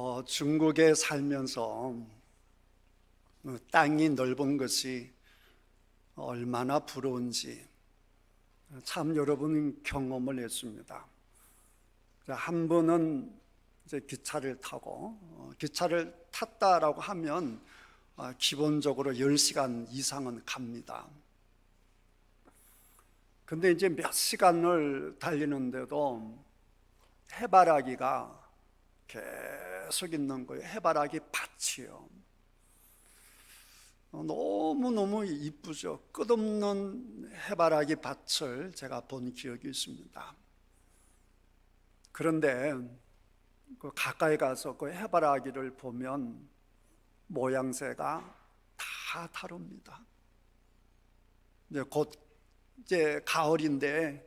어, 중국에 살면서 어, 땅이 넓은 것이 얼마나 부러운지 참 여러분 경험을 했습니다. 한 번은 이제 기차를 타고 어, 기차를 탔다라고 하면 어, 기본적으로 10시간 이상은 갑니다. 근데 이제 몇 시간을 달리는데도 해바라기가 계속 있는 거예요. 해바라기 밭이요. 너무너무 이쁘죠. 끝없는 해바라기 밭을 제가 본 기억이 있습니다. 그런데 그 가까이 가서 그 해바라기를 보면 모양새가 다 다릅니다. 이제 곧 이제 가을인데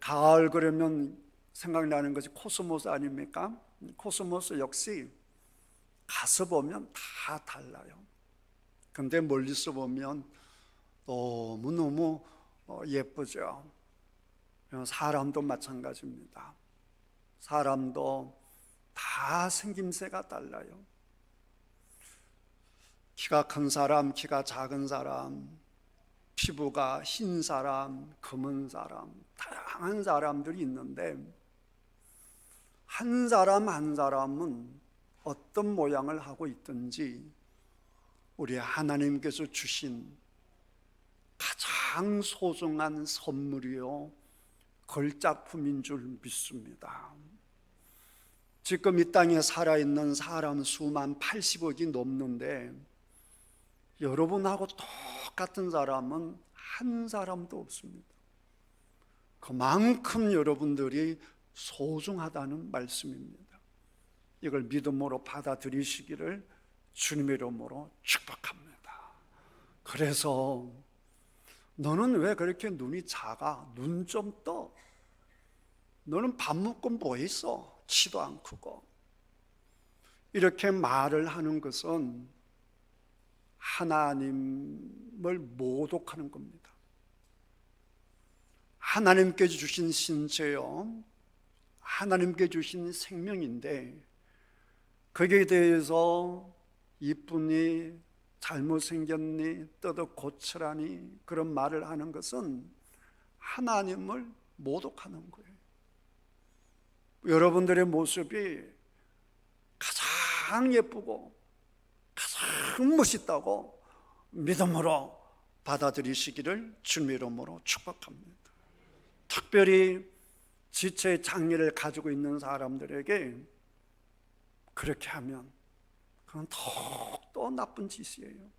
가을 그러면 생각나는 것이 코스모스 아닙니까? 코스모스 역시 가서 보면 다 달라요. 근데 멀리서 보면 너무너무 어, 예쁘죠. 사람도 마찬가지입니다. 사람도 다 생김새가 달라요. 키가 큰 사람, 키가 작은 사람, 피부가 흰 사람, 검은 사람, 다양한 사람들이 있는데 한 사람 한 사람은 어떤 모양을 하고 있든지 우리 하나님께서 주신 가장 소중한 선물이요 걸작품인 줄 믿습니다. 지금 이 땅에 살아있는 사람 수만 80억이 넘는데 여러분하고 똑같은 사람은 한 사람도 없습니다. 그만큼 여러분들이 소중하다는 말씀입니다. 이걸 믿음으로 받아들이시기를 주님의 이름으로 축복합니다. 그래서 너는 왜 그렇게 눈이 작아? 눈 좀 떠. 너는 밥 먹고 뭐 있어? 치도 안 크고. 이렇게 말을 하는 것은 하나님을 모독하는 겁니다. 하나님께 주신 신체요. 하나님께 주신 생명인데 거기에 대해서 이쁘니 잘못생겼니 뜯어 고치라니 그런 말을 하는 것은 하나님을 모독하는 거예요. 여러분들의 모습이 가장 예쁘고 가장 멋있다고 믿음으로 받아들이시기를 주님 이름으로 축복합니다. 특별히 지체 장애를 가지고 있는 사람들에게 그렇게 하면 그건 더욱더 나쁜 짓이에요.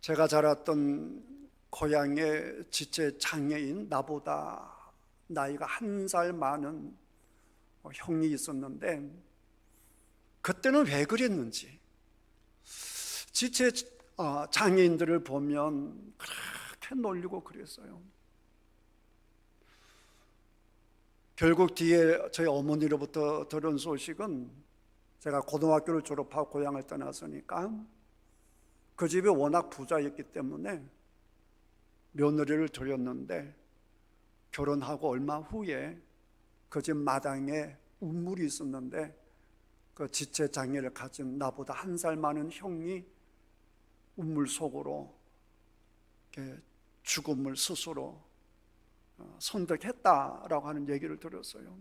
제가 자랐던 고향의 지체 장애인 나보다 나이가 한 살 많은 형이 있었는데 그때는 왜 그랬는지 지체 어, 장애인들을 보면 그렇게 놀리고 그랬어요. 결국 뒤에 저희 어머니로부터 들은 소식은 제가 고등학교를 졸업하고 고향을 떠났으니까 그 집이 워낙 부자였기 때문에 며느리를 들였는데 결혼하고 얼마 후에 그 집 마당에 우물이 있었는데 그 지체 장애를 가진 나보다 한 살 많은 형이 우물 속으로 죽음을 스스로 어, 선택했다라고 하는 얘기를 들었어요.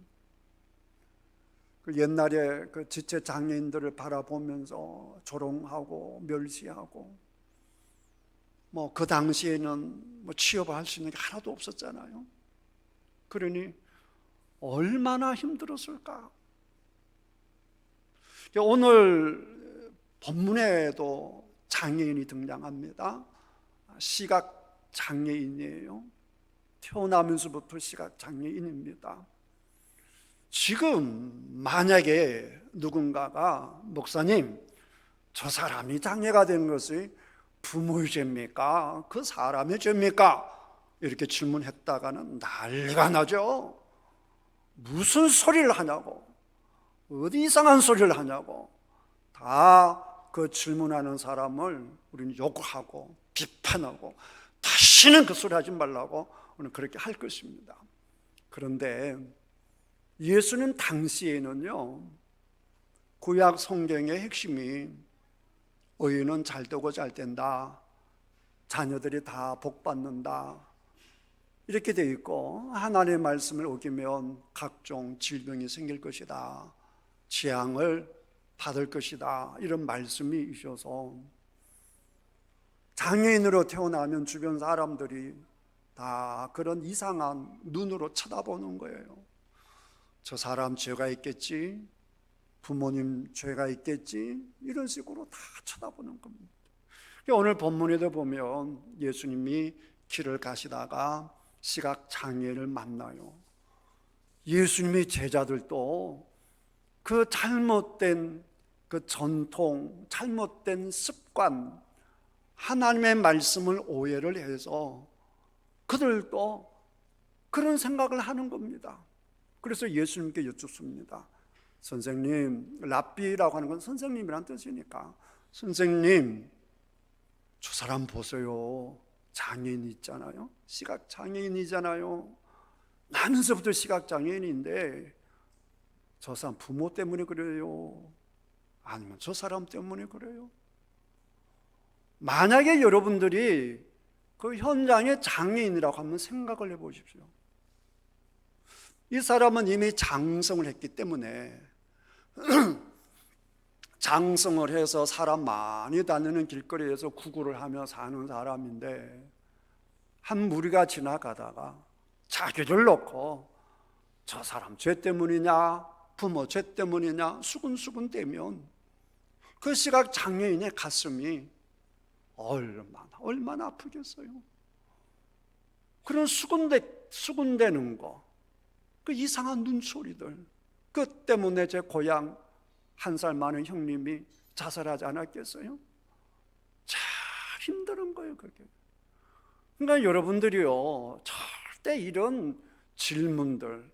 그 옛날에 그 지체 장애인들을 바라보면서 조롱하고 멸시하고 뭐 그 당시에는 뭐 취업을 할수 있는 게 하나도 없었잖아요. 그러니 얼마나 힘들었을까? 오늘 본문에도 장애인이 등장합니다. 시각 장애인이에요. 태어나면서부터 시각 장애인입니다. 지금 만약에 누군가가 목사님 저 사람이 장애가 된 것이 부모의 죄입니까? 그 사람의 죄입니까? 이렇게 질문했다가는 난리가 나죠. 무슨 소리를 하냐고, 어디 이상한 소리를 하냐고, 다 그 질문하는 사람을 우리는 욕하고 비판하고 다시는 그 소리 하지 말라고 우리는 그렇게 할 것입니다. 그런데 예수는 당시에는요, 구약 성경의 핵심이 의인은 잘 되고 잘 된다. 자녀들이 다 복 받는다. 이렇게 되어 있고 하나님의 말씀을 어기면 각종 질병이 생길 것이다. 재앙을 받을 것이다. 이런 말씀이 있어서 장애인으로 태어나면 주변 사람들이 다 그런 이상한 눈으로 쳐다보는 거예요. 저 사람 죄가 있겠지. 부모님 죄가 있겠지. 이런 식으로 다 쳐다보는 겁니다. 오늘 본문에도 보면 예수님이 길을 가시다가 시각 장애를 만나요. 예수님의 제자들도 그 잘못된 그 전통, 잘못된 습관, 하나님의 말씀을 오해를 해서 그들도 그런 생각을 하는 겁니다. 그래서 예수님께 여쭙습니다. 선생님, 랍비라고 하는 건 선생님이란 뜻이니까. 선생님, 저 사람 보세요. 장애인 있잖아요. 시각 장애인이잖아요. 나면서부터 시각 장애인인데 저 사람 부모 때문에 그래요. 아니면 저 사람 때문에 그래요. 만약에 여러분들이 그 현장의 장애인이라고 한번 생각을 해 보십시오. 이 사람은 이미 장성을 했기 때문에 장성을 해서 사람 많이 다니는 길거리에서 구구를 하며 사는 사람인데 한 무리가 지나가다가 자기를 놓고 저 사람 죄 때문이냐 부모 죄 때문이냐 수근수근 대면 그 시각 장애인의 가슴이 얼마나 얼마나 아프겠어요. 그런 수군대 수군대는 거, 그 이상한 눈소리들, 그 때문에 제 고향 한 살 많은 형님이 자살하지 않았겠어요? 참 힘든 거예요, 그게. 그러니까 여러분들이요, 절대 이런 질문들,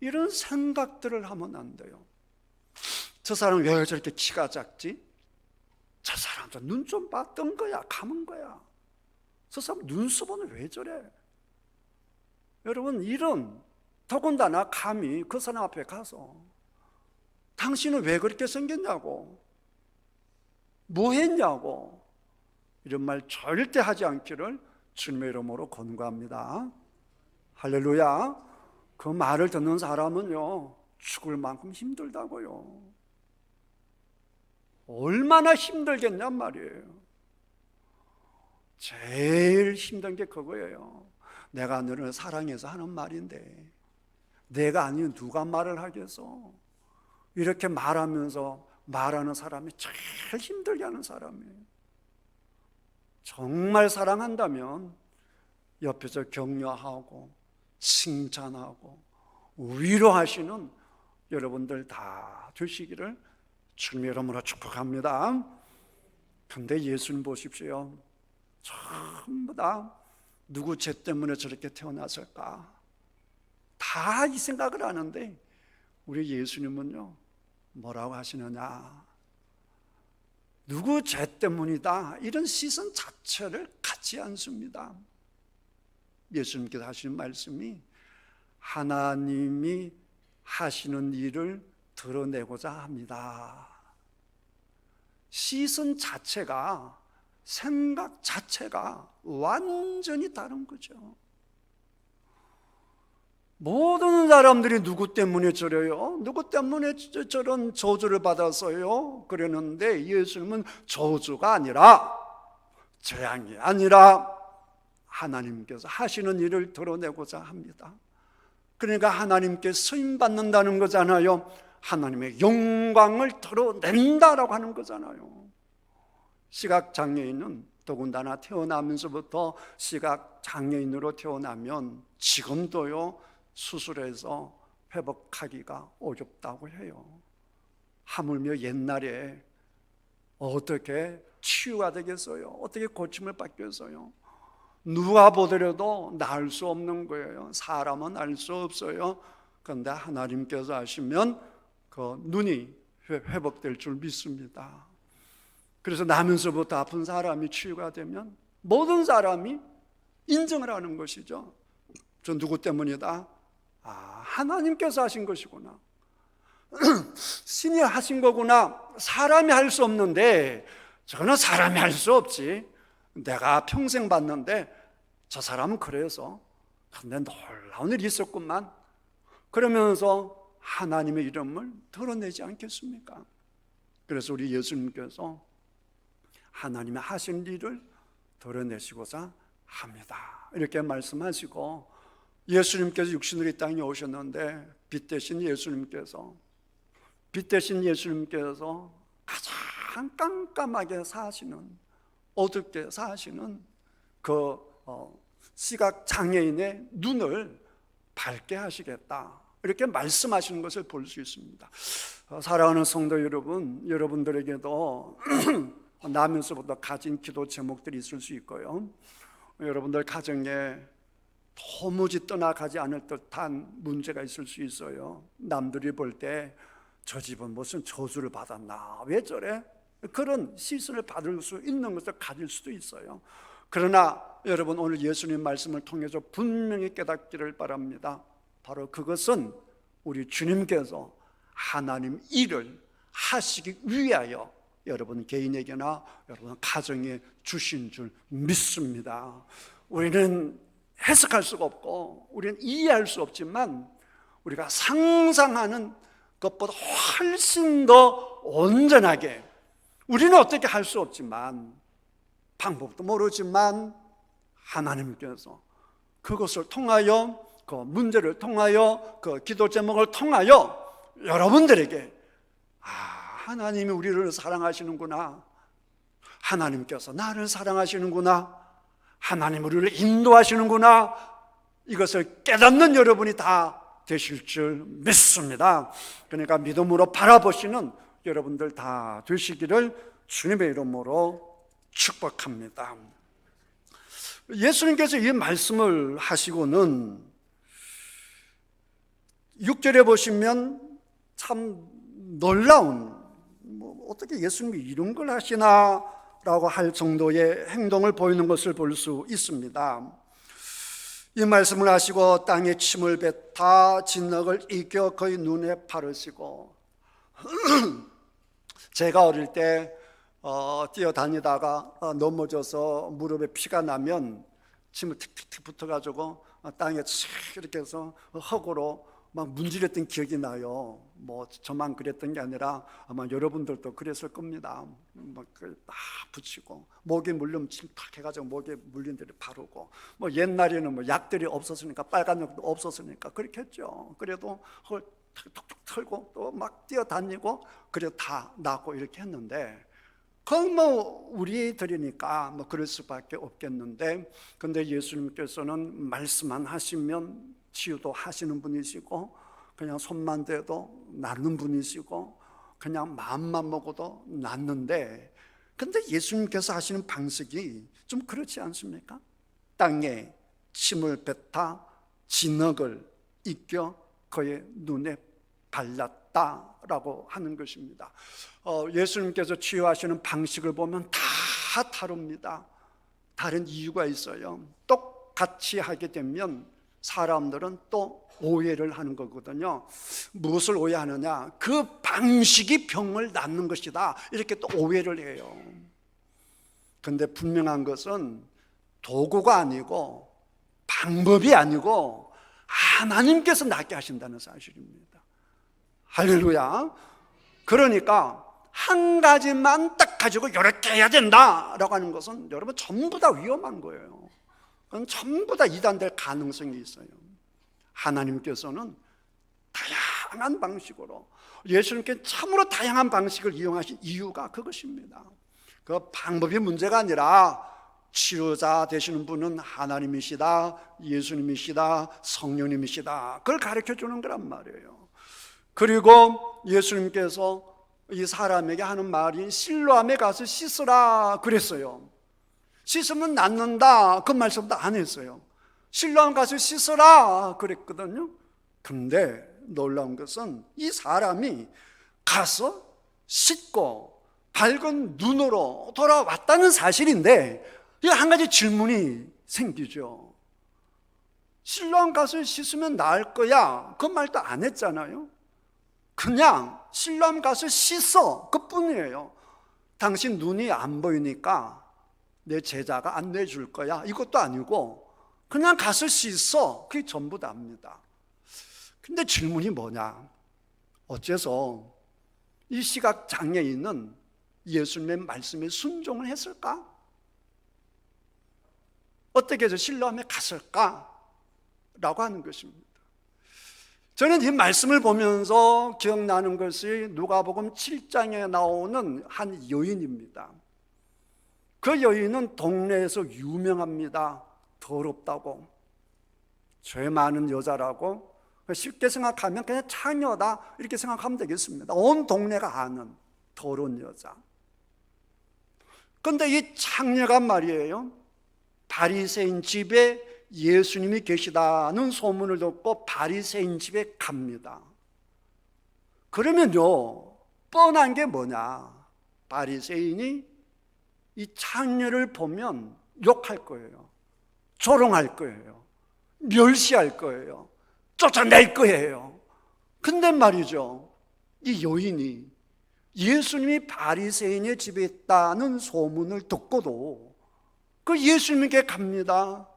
이런 생각들을 하면 안 돼요. 저 사람 왜 저렇게 키가 작지? 저 사람도 눈좀 봤던 거야, 감은 거야. 저 사람 눈썹은 왜 저래? 여러분, 이런 더군다나 감히 그 사람 앞에 가서 당신은 왜 그렇게 생겼냐고, 뭐 했냐고, 이런 말 절대 하지 않기를 주님의 이름으로 권고합니다. 할렐루야. 그 말을 듣는 사람은요, 죽을 만큼 힘들다고요. 얼마나 힘들겠냔 말이에요. 제일 힘든 게 그거예요. 내가 너를 사랑해서 하는 말인데, 내가 아니면 누가 말을 하겠어? 이렇게 말하면서 말하는 사람이 제일 힘들게 하는 사람이에요. 정말 사랑한다면 옆에서 격려하고 칭찬하고 위로하시는 여러분들 다 되시기를 주님의 이름으로 축복합니다. 근데 예수님 보십시오. 전부 다 누구 죄 때문에 저렇게 태어났을까? 다 이 생각을 하는데 우리 예수님은요 뭐라고 하시느냐? 누구 죄 때문이다 이런 시선 자체를 갖지 않습니다. 예수님께서 하시는 말씀이 하나님이 하시는 일을 드러내고자 합니다. 시선 자체가 생각 자체가 완전히 다른 거죠. 모든 사람들이 누구 때문에 저래요? 누구 때문에 저런 저주를 받았어요? 그랬는데 예수님은 저주가 아니라 재앙이 아니라 하나님께서 하시는 일을 드러내고자 합니다. 그러니까 하나님께 쓰임 받는다는 거잖아요. 하나님의 영광을 드러낸다라고 하는 거잖아요. 시각 장애인은 더군다나 태어나면서부터 시각 장애인으로 태어나면 지금도요 수술해서 회복하기가 어렵다고 해요. 하물며 옛날에 어떻게 치유가 되겠어요? 어떻게 고침을 받겠어요? 누가 보더라도 날 수 없는 거예요. 사람은 알 수 없어요. 그런데 하나님께서 하시면 그 눈이 회복될 줄 믿습니다. 그래서 나면서부터 아픈 사람이 치유가 되면 모든 사람이 인정을 하는 것이죠. 저 누구 때문이다? 아, 하나님께서 하신 것이구나. 신이 하신 거구나. 사람이 할 수 없는데 저거는 사람이 할 수 없지. 내가 평생 봤는데 저 사람은 그래서 근데 놀라운 일이 있었구만. 그러면서 하나님의 이름을 드러내지 않겠습니까? 그래서 우리 예수님께서 하나님의 하신 일을 드러내시고자 합니다. 이렇게 말씀하시고 예수님께서 육신으로 이 땅에 오셨는데 빛 대신 예수님께서 빛 대신 예수님께서 가장 깜깜하게 사시는 어둡게 사시는 그 어, 시각 장애인의 눈을 밝게 하시겠다. 이렇게 말씀하시는 것을 볼 수 있습니다. 어, 사랑하는 성도 여러분, 여러분들에게도 나면서부터 가진 기도 제목들이 있을 수 있고요. 여러분들 가정에 도무지 떠나가지 않을 듯한 문제가 있을 수 있어요. 남들이 볼 때 저 집은 무슨 저주를 받았나? 왜 저래? 그런 시선을 받을 수 있는 것을 가질 수도 있어요. 그러나 여러분 오늘 예수님 말씀을 통해서 분명히 깨닫기를 바랍니다. 바로 그것은 우리 주님께서 하나님 일을 하시기 위하여 여러분 개인에게나 여러분 가정에 주신 줄 믿습니다. 우리는 해석할 수가 없고 우리는 이해할 수 없지만 우리가 상상하는 것보다 훨씬 더 온전하게 우리는 어떻게 할 수 없지만 방법도 모르지만 하나님께서 그것을 통하여 그 문제를 통하여 그 기도 제목을 통하여 여러분들에게 아 하나님이 우리를 사랑하시는구나 하나님께서 나를 사랑하시는구나 하나님 우리를 인도하시는구나 이것을 깨닫는 여러분이 다 되실 줄 믿습니다. 그러니까 믿음으로 바라보시는 여러분들 다 되시기를 주님의 이름으로 축복합니다. 예수님께서 이 말씀을 하시고는 6절에 보시면 참 놀라운 뭐 어떻게 예수님이 이런 걸 하시나 라고 할 정도의 행동을 보이는 것을 볼 수 있습니다. 이 말씀을 하시고 땅에 침을 뱉다 진흙을 이겨 그의 눈에 바르시고 제가 어릴 때 어, 뛰어다니다가 어, 넘어져서 무릎에 피가 나면 침을 틱틱틱 붙어가지고 어, 땅에 칙 이렇게 해서 흙으로 막 문지렸던 기억이 나요. 뭐 저만 그랬던 게 아니라 아마 여러분들도 그랬을 겁니다. 막 붙이고 목에 물리면 침탁 해가지고 목에 물린 데를 바르고 뭐 옛날에는 뭐 약들이 없었으니까 빨간 약도 없었으니까 그렇게 했죠. 그래도 헐 톡톡 털고 또 막 뛰어다니고 그래 다 낫고 이렇게 했는데 그건 뭐 우리들이니까 뭐 그럴 수밖에 없겠는데 근데 예수님께서는 말씀만 하시면 치유도 하시는 분이시고 그냥 손만 대도 낫는 분이시고 그냥 마음만 먹어도 낫는데 근데 예수님께서 하시는 방식이 좀 그렇지 않습니까? 땅에 침을 뱉다 진흙을 익겨 그의 눈에 발랐다라고 하는 것입니다. 어, 예수님께서 치유하시는 방식을 보면 다 다릅니다. 다른 이유가 있어요. 똑같이 하게 되면 사람들은 또 오해를 하는 거거든요. 무엇을 오해하느냐? 그 방식이 병을 낫는 것이다. 이렇게 또 오해를 해요. 근데 분명한 것은 도구가 아니고 방법이 아니고 하나님께서 낫게 하신다는 사실입니다. 할렐루야. 그러니까 한 가지만 딱 가지고 이렇게 해야 된다라고 하는 것은 여러분 전부 다 위험한 거예요. 전부 다 이단될 가능성이 있어요. 하나님께서는 다양한 방식으로 예수님께 참으로 다양한 방식을 이용하신 이유가 그것입니다. 그 방법이 문제가 아니라 치료자 되시는 분은 하나님이시다, 예수님이시다, 성령님이시다. 그걸 가르쳐 주는 거란 말이에요. 그리고 예수님께서 이 사람에게 하는 말이 실로암에 가서 씻으라 그랬어요. 씻으면 낫는다. 그 말씀도 안 했어요. 실로암 가서 씻어라 그랬거든요. 근데 놀라운 것은 이 사람이 가서 씻고 밝은 눈으로 돌아왔다는 사실인데 한 가지 질문이 생기죠. 실로암 가서 씻으면 나을 거야. 그 말도 안 했잖아요. 그냥 실로암 가서 씻어. 그 뿐이에요. 당신 눈이 안 보이니까 내 제자가 안내해 줄 거야. 이것도 아니고 그냥 가서 씻어. 그게 전부 답니다. 근데 질문이 뭐냐? 어째서 이 시각 장애인은 예수님의 말씀에 순종을 했을까? 어떻게 해서 신뢰함에 갔을까? 라고 하는 것입니다. 저는 이 말씀을 보면서 기억나는 것이 누가복음 7장에 나오는 한 여인입니다. 그 여인은 동네에서 유명합니다. 더럽다고. 죄 많은 여자라고. 쉽게 생각하면 그냥 창녀다. 이렇게 생각하면 되겠습니다. 온 동네가 아는 더러운 여자. 근데 이 창녀가 말이에요. 바리새인 집에 예수님이 계시다는 소문을 듣고 바리새인 집에 갑니다. 그러면요, 뻔한 게 뭐냐? 바리새인이 이 창녀를 보면 욕할 거예요. 조롱할 거예요. 멸시할 거예요. 쫓아낼 거예요. 근데 말이죠. 이 여인이 예수님이 바리새인의 집에 있다는 소문을 듣고도 그 예수님께 갑니다.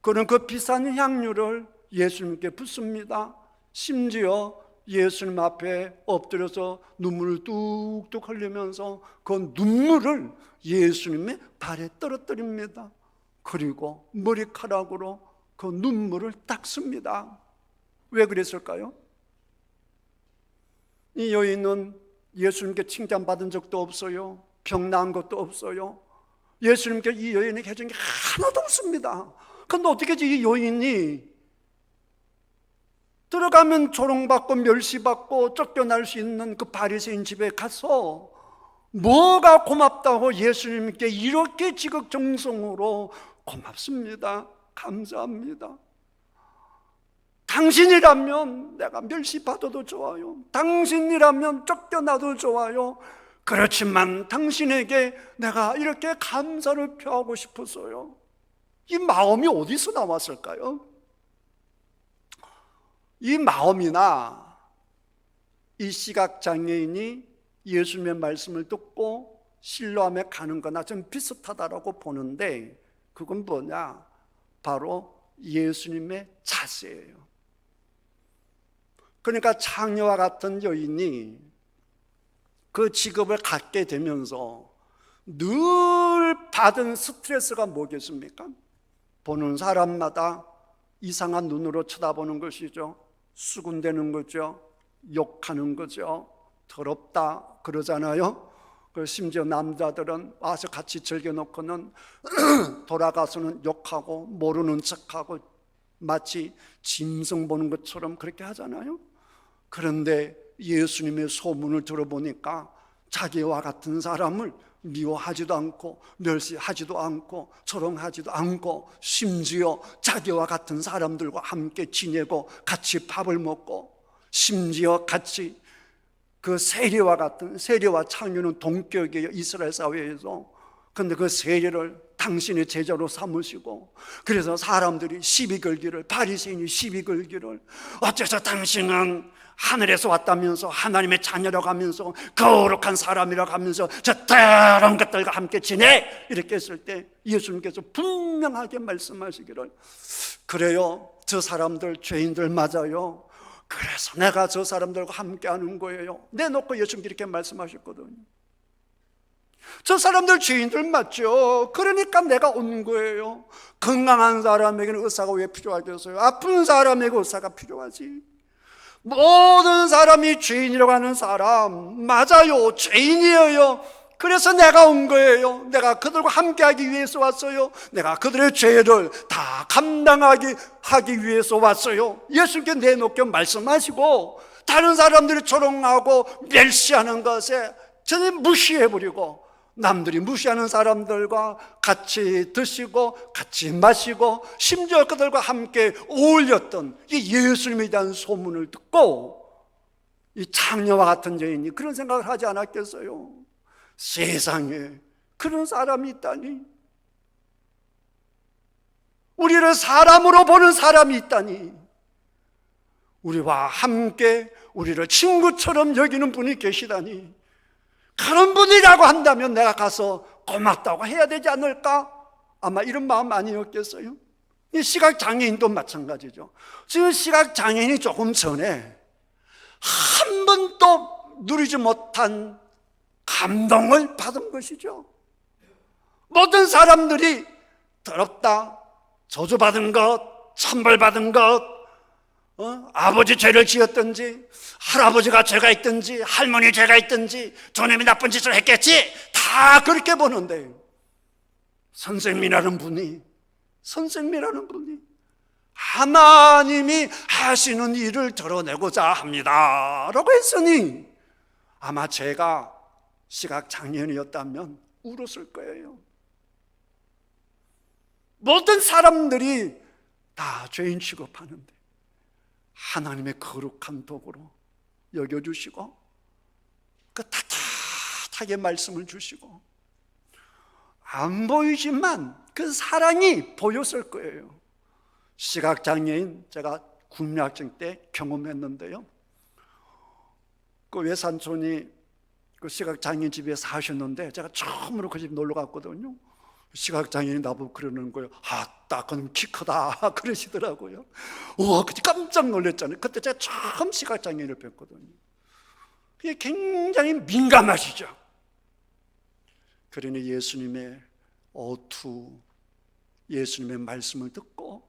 그는 그 비싼 향유를 예수님께 붓습니다. 심지어 예수님 앞에 엎드려서 눈물을 뚝뚝 흘리면서 그 눈물을 예수님의 발에 떨어뜨립니다. 그리고 머리카락으로 그 눈물을 닦습니다. 왜 그랬을까요? 이 여인은 예수님께 칭찬받은 적도 없어요. 병 나은 것도 없어요. 예수님께 이 여인에게 해준 게 하나도 없습니다. 근데 어떻게 이 여인이 들어가면 조롱받고 멸시받고 쫓겨날 수 있는 그 바리새인 집에 가서 뭐가 고맙다고 예수님께 이렇게 지극정성으로 고맙습니다. 감사합니다. 당신이라면 내가 멸시받아도 좋아요. 당신이라면 쫓겨나도 좋아요. 그렇지만 당신에게 내가 이렇게 감사를 표하고 싶었어요. 이 마음이 어디서 나왔을까요? 이 마음이나 이 시각 장애인이 예수님의 말씀을 듣고 신뢰함에 가는 거나 좀 비슷하다라고 보는데 그건 뭐냐? 바로 예수님의 자세예요. 그러니까 창녀와 같은 여인이 그 직업을 갖게 되면서 늘 받은 스트레스가 뭐겠습니까? 보는 사람마다 이상한 눈으로 쳐다보는 것이죠. 수군대는 거죠. 욕하는 거죠. 더럽다 그러잖아요. 그 심지어 남자들은 와서 같이 즐겨놓고는 돌아가서는 욕하고 모르는 척하고 마치 짐승 보는 것처럼 그렇게 하잖아요. 그런데 예수님의 소문을 들어보니까 자기와 같은 사람을 미워하지도 않고 멸시하지도 않고 조롱하지도 않고 심지어 자기와 같은 사람들과 함께 지내고 같이 밥을 먹고 심지어 같이 그 세리와 같은 세리와 창녀는 동격이에요 이스라엘 사회에서 근데 그 세리를 당신의 제자로 삼으시고 그래서 사람들이 시비 걸기를 바리새인이 시비 걸기를 어째서 당신은 하늘에서 왔다면서 하나님의 자녀라고 하면서 거룩한 사람이라고 하면서 저 더러운 것들과 함께 지내 이렇게 했을 때 예수님께서 분명하게 말씀하시기를 그래요 저 사람들 죄인들 맞아요 그래서 내가 저 사람들과 함께 하는 거예요 내놓고 예수님께 이렇게 말씀하셨거든요 저 사람들 죄인들 맞죠? 그러니까 내가 온 거예요. 건강한 사람에게는 의사가 왜 필요하겠어요? 아픈 사람에게 의사가 필요하지. 모든 사람이 죄인이라고 하는 사람, 맞아요. 죄인이에요. 그래서 내가 온 거예요. 내가 그들과 함께하기 위해서 왔어요. 내가 그들의 죄를 다 감당하기 하기 위해서 왔어요. 예수님께 내놓게 말씀하시고 다른 사람들이 조롱하고 멸시하는 것에 저는 무시해버리고 남들이 무시하는 사람들과 같이 드시고 같이 마시고 심지어 그들과 함께 어울렸던 이 예수님에 대한 소문을 듣고 이 창녀와 같은 여인이 그런 생각을 하지 않았겠어요? 세상에 그런 사람이 있다니 우리를 사람으로 보는 사람이 있다니. 우리와 함께 우리를 친구처럼 여기는 분이 계시다니. 그런 분이라고 한다면 내가 가서 고맙다고 해야 되지 않을까? 아마 이런 마음 아니었겠어요? 이 시각 장애인도 마찬가지죠. 지금 시각 장애인이 조금 전에 한 번도 누리지 못한 감동을 받은 것이죠. 모든 사람들이 더럽다, 저주받은 것, 천벌받은 것, 어? 아버지 죄를 지었든지, 할아버지가 죄가 있든지, 할머니 죄가 있든지, 조님이 나쁜 짓을 했겠지, 다 그렇게 보는데, 선생님이라는 분이, 선생님이라는 분이, 하나님이 하시는 일을 드러내고자 합니다. 라고 했으니, 아마 제가 시각장애인이었다면 울었을 거예요. 모든 사람들이 다 죄인 취급하는데 하나님의 거룩한 도구로 여겨주시고 그 따뜻하게 말씀을 주시고 안 보이지만 그 사랑이 보였을 거예요. 시각장애인 제가 국민학생 때 경험했는데요. 그 외삼촌이 그 시각장애인 집에 사셨는데 제가 처음으로 그 집 놀러 갔거든요. 시각장애인이 나보고 그러는 거예요. 아따, 그놈 키 크다. 그러시더라고요. 우와, 그때 깜짝 놀랐잖아요. 그때 제가 처음 시각장애인을 뵀거든요. 그게 굉장히 민감하시죠. 그러니 예수님의 어투, 예수님의 말씀을 듣고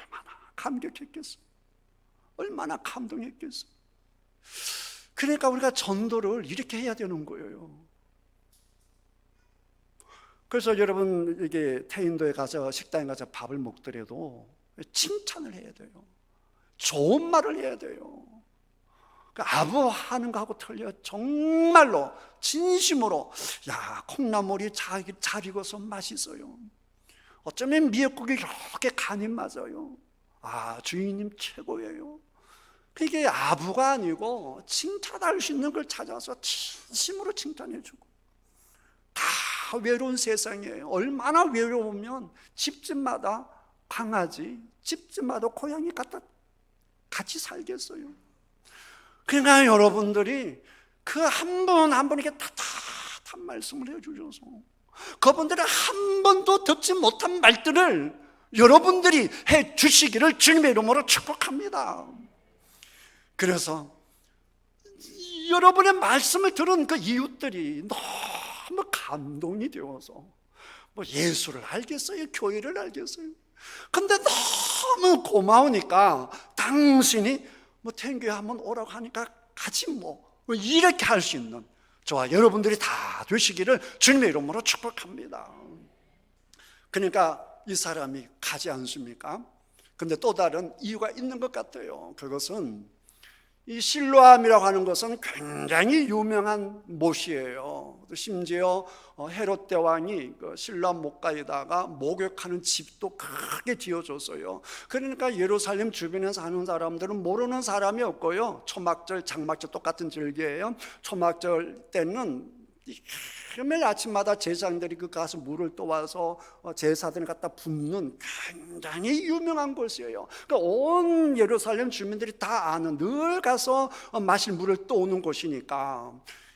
얼마나 감격했겠어. 얼마나 감동했겠어. 그러니까 우리가 전도를 이렇게 해야 되는 거예요. 그래서 여러분 이게 태인도에 가서 식당에 가서 밥을 먹더라도 칭찬을 해야 돼요. 좋은 말을 해야 돼요. 그 아부 하는 거하고 틀려 정말로 진심으로 야 콩나물이 잘, 잘 익어서 맛있어요. 어쩌면 미역국이 이렇게 간이 맞아요. 아 주인님 최고예요. 그게 아부가 아니고 칭찬할 수 있는 걸 찾아서 진심으로 칭찬해주고 다 외로운 세상이에요. 얼마나 외로우면 집집마다 강아지, 집집마다 고양이 갖다 같이 살겠어요. 그러니까 여러분들이 그 한 번 한 번 이렇게 따뜻한 말씀을 해주셔서 그분들의 한 번도 듣지 못한 말들을 여러분들이 해 주시기를 주님의 이름으로 축복합니다. 그래서 여러분의 말씀을 들은 그 이웃들이 너무 감동이 되어서 뭐 예수를 알겠어요? 교회를 알겠어요? 근데 너무 고마우니까 당신이 뭐 탱교회 한번 오라고 하니까 같이 뭐 이렇게 할 수 있는 저와 여러분들이 다 되시기를 주님의 이름으로 축복합니다. 그러니까 이 사람이 가지 않습니까? 근데 또 다른 이유가 있는 것 같아요. 그것은 이 실로암이라고 하는 것은 굉장히 유명한 못이에요. 심지어 어, 헤롯 대왕이 그 실로암 못가에다가 목욕하는 집도 크게 지어줬어요. 그러니까 예루살렘 주변에 사는 사람들은 모르는 사람이 없고요. 초막절, 장막절 똑같은 절기예요. 초막절 때는 매일 아침마다 제사장들이 그 가서 물을 떠와서 어, 제사들을 갖다 붓는 굉장히 유명한 곳이에요. 그러니까 온 예루살렘 주민들이 다 아는 늘 가서 어, 마실 물을 떠오는 곳이니까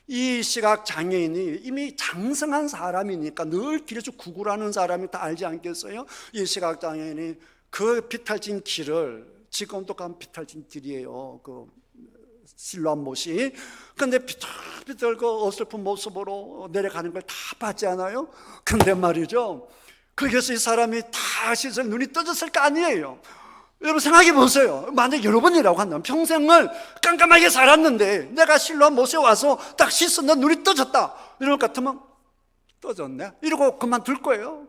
이 시각 장애인이 이미 장성한 사람이니까 늘 길에서 구걸하는 사람이 다 알지 않겠어요? 이 시각 장애인이 그 비탈진 길을 지금도 간 비탈진 길이에요. 그 실로암 못이. 근데 비틀비틀 그 어설픈 모습으로 내려가는 걸 다 봤지 않아요? 근데 말이죠. 거기서 이 사람이 다 씻을 눈이 떠졌을 거 아니에요. 여러분 생각해 보세요. 만약 여러분이라고 한다면 평생을 깜깜하게 살았는데 내가 실로암 못에 와서 딱 씻었는데 눈이 떠졌다. 이럴 것 같으면 떠졌네. 이러고 그만둘 거예요.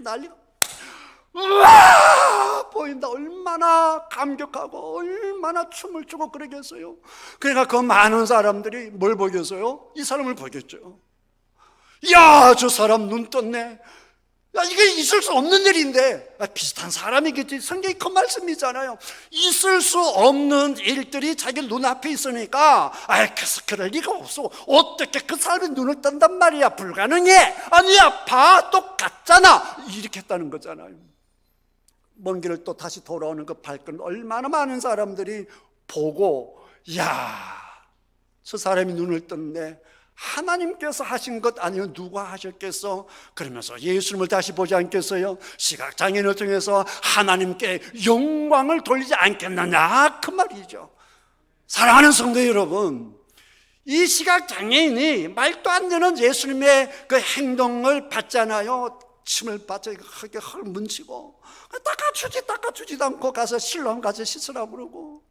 난리가. 우와 보인다 얼마나 감격하고 얼마나 춤을 추고 그러겠어요 그러니까 그 많은 사람들이 뭘 보겠어요? 이 사람을 보겠죠 야 저 사람 눈 떴네 야, 이게 있을 수 없는 일인데 아, 비슷한 사람이겠지. 성경이 그 말씀이잖아요. 있을 수 없는 일들이 자기 눈앞에 있으니까 아, 그래서 그럴 리가 없어. 어떻게 그 사람이 눈을 뜬단 말이야? 불가능해. 아니야, 봐, 똑같잖아. 이렇게 했다는 거잖아요. 먼 길을 또 다시 돌아오는 그 발걸음 얼마나 많은 사람들이 보고 야, 저 사람이 눈을 떴네. 하나님께서 하신 것 아니면 누가 하셨겠어? 그러면서 예수님을 다시 보지 않겠어요? 시각장애인을 통해서 하나님께 영광을 돌리지 않겠느냐? 그 말이죠. 사랑하는 성도 여러분, 이 시각장애인이 말도 안 되는 예수님의 그 행동을 봤잖아요. 침을 크게 헐 문치고 닦아주지 닦아주지도 않고 가서 실로함 가서 씻으라 그러고.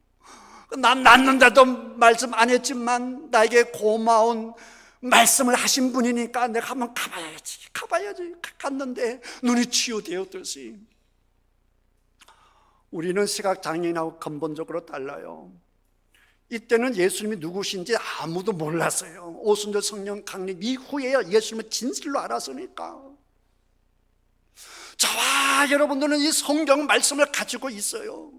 난 낫는데도 말씀 안 했지만 나에게 고마운 말씀을 하신 분이니까 내가 한번 가봐야지 가봐야지. 갔는데 눈이 치유되었듯이. 우리는 시각 장애인하고 근본적으로 달라요. 이때는 예수님이 누구신지 아무도 몰랐어요. 오순절 성령 강림 이후에야 예수님을 진실로 알았으니까 저와 여러분들은 이 성경 말씀을 가지고 있어요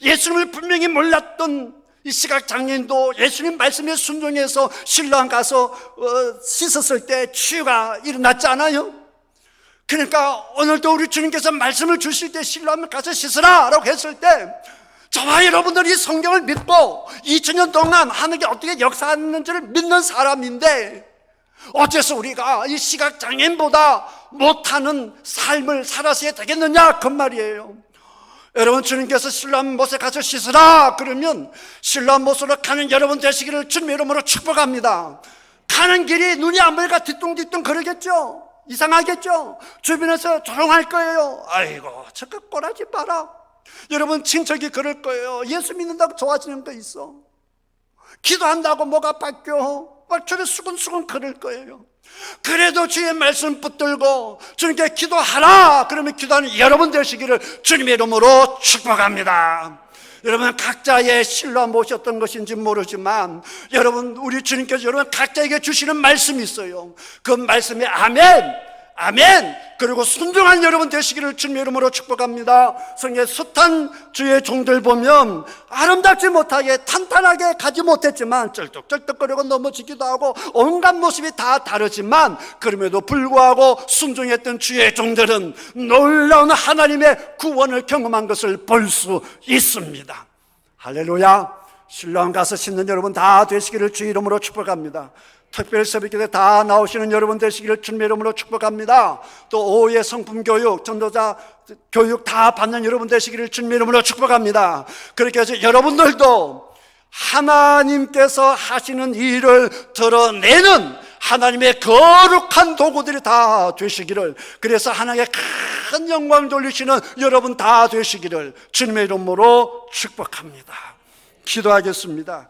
예수님을 분명히 몰랐던 이 시각 장애인도 예수님 말씀에 순종해서 신랑 가서 어, 씻었을 때 치유가 일어났잖아요. 그러니까 오늘도 우리 주님께서 말씀을 주실 때 신랑 가서 씻으라 라고 했을 때 저와 여러분들이 성경을 믿고 2000년 동안 하나님께 어떻게 역사하는지를 믿는 사람인데 어째서 우리가 이 시각 장애인보다 못하는 삶을 살았어야 되겠느냐? 그 말이에요. 여러분 주님께서 신랑 못에 가서 씻으라 그러면 신랑 못으로 가는 여러분 되시기를 주님의 이름으로 축복합니다. 가는 길이 눈이 안 보니까 뒤뚱뒤뚱 그러겠죠? 이상하겠죠? 주변에서 조용할 거예요. 아이고 저거 꼬라지 마라. 여러분 친척이 그럴 거예요. 예수 믿는다고 좋아지는 거 있어. 기도한다고 뭐가 바뀌어 막 저래 수근수근 그럴 거예요. 그래도 주의 말씀 붙들고 주님께 기도하라. 그러면 기도하는 여러분 되시기를 주님의 이름으로 축복합니다. 여러분 각자의 실로 모셨던 것인지 모르지만 여러분 우리 주님께서 여러분 각자에게 주시는 말씀이 있어요. 그 말씀에 아멘 아멘. 그리고 순종한 여러분 되시기를 주님의 이름으로 축복합니다. 성의 숱한 주의 종들 보면 아름답지 못하게 탄탄하게 가지 못했지만 쩔뚝쩔뚝거리고 넘어지기도 하고 온갖 모습이 다 다르지만 그럼에도 불구하고 순종했던 주의 종들은 놀라운 하나님의 구원을 경험한 것을 볼 수 있습니다. 할렐루야. 신랑 가서 씻는 여러분 다 되시기를 주 이름으로 축복합니다. 특별 새벽기도에 다 나오시는 여러분 되시기를 주님의 이름으로 축복합니다. 또 오후에 성품 교육, 전도자 교육 다 받는 여러분 되시기를 주님의 이름으로 축복합니다. 그렇게 해서 여러분들도 하나님께서 하시는 일을 드러내는 하나님의 거룩한 도구들이 다 되시기를 그래서 하나님의 큰 영광 돌리시는 여러분 다 되시기를 주님의 이름으로 축복합니다. 기도하겠습니다.